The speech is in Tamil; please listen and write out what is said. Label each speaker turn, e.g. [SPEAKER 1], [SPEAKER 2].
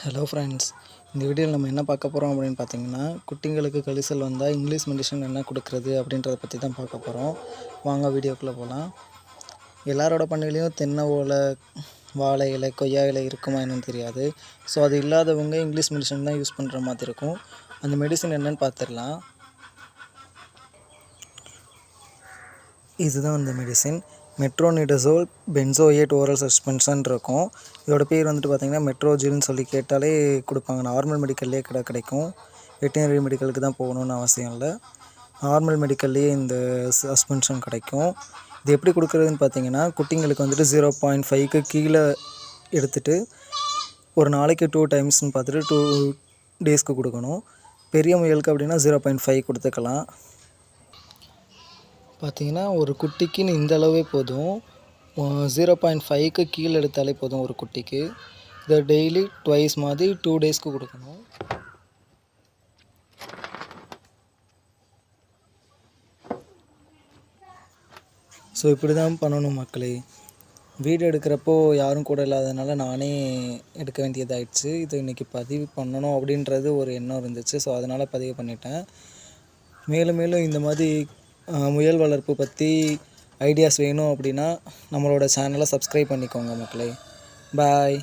[SPEAKER 1] ஹலோ ஃப்ரெண்ட்ஸ் இந்த வீடியோவில் நம்ம என்ன பார்க்க போகிறோம் அப்படின்னு பார்த்தீங்கன்னா குட்டிங்களுக்கு கழிசல் வந்தால் இங்கிலீஷ் மெடிசன் என்ன கொடுக்குறது அப்படின்றத பற்றி தான் பார்க்க போகிறோம் வாங்க வீடியோக்குள்ளே போகலாம் எல்லாரோட பண்ணையிலையும் தென்னை ஓலை வாழை இலை கொய்யா இலை இருக்குமா என்னன்னு தெரியாது. ஸோ அது இல்லாதவங்க இங்கிலீஷ் மெடிசன் தான் யூஸ் பண்ணுற மாதிரி இருக்கும். அந்த மெடிசன் என்னன்னு பார்த்துடலாம். இதுதான் அந்த medicine metronidazole benzoate oral suspension இருக்கும். இதோட பேர் வந்துட்டு பார்த்தீங்கன்னா மெட்ரோஜில்னு சொல்லி கேட்டாலே கொடுப்பாங்க. நார்மல் மெடிக்கல்லே கடை கிடைக்கும். வெட்டினரி மெடிக்கலுக்கு தான் போகணுன்னு அவசியம் இல்லை. நார்மல் மெடிக்கல்லையே இந்த சஸ்பென்ஷன் கிடைக்கும். இது எப்படி கொடுக்குறதுன்னு பார்த்தீங்கன்னா குட்டிங்களுக்கு வந்துட்டு ஜீரோ பாயிண்ட் ஃபைவ்க்கு கீழே எடுத்துகிட்டு ஒரு நாளைக்கு டூ டைம்ஸ்னு பார்த்துட்டு டூ டேஸ்க்கு கொடுக்கணும். பெரிய முயலுக்கு அப்படின்னா ஜீரோ பாயிண்ட் ஃபைவ் கொடுத்துக்கலாம். பார்த்தீங்கன்னா ஒரு குட்டிக்குன்னு இந்த அளவே போதும். ஜீரோ பாயிண்ட் ஃபைவ்க்கு கீழே எடுத்தாலே போதும் ஒரு குட்டிக்கு. இதை டெய்லி ட்வைஸ் மாதிரி டூ டேஸ்க்கு கொடுக்கணும். ஸோ இப்படி தான் பண்ணணும் மக்களே. வீடியோ எடுக்கிறப்போ யாரும் கூட இல்லாதனால நானே எடுக்க வேண்டியதாகிடுச்சு இது இன்றைக்கி பதிவு பண்ணணும் அப்படின்றது ஒரு எண்ணம் இருந்துச்சு. ஸோ அதனால் பதிவு பண்ணிட்டேன். மேலும் மேலும் இந்த மாதிரி முயல் வளர்ப்பு பற்றி ஐடியாஸ் வேணும் அப்படின்னா நம்மளோட சேனலை சப்ஸ்கிரைப் பண்ணிக்கோங்க மக்களே. பாய்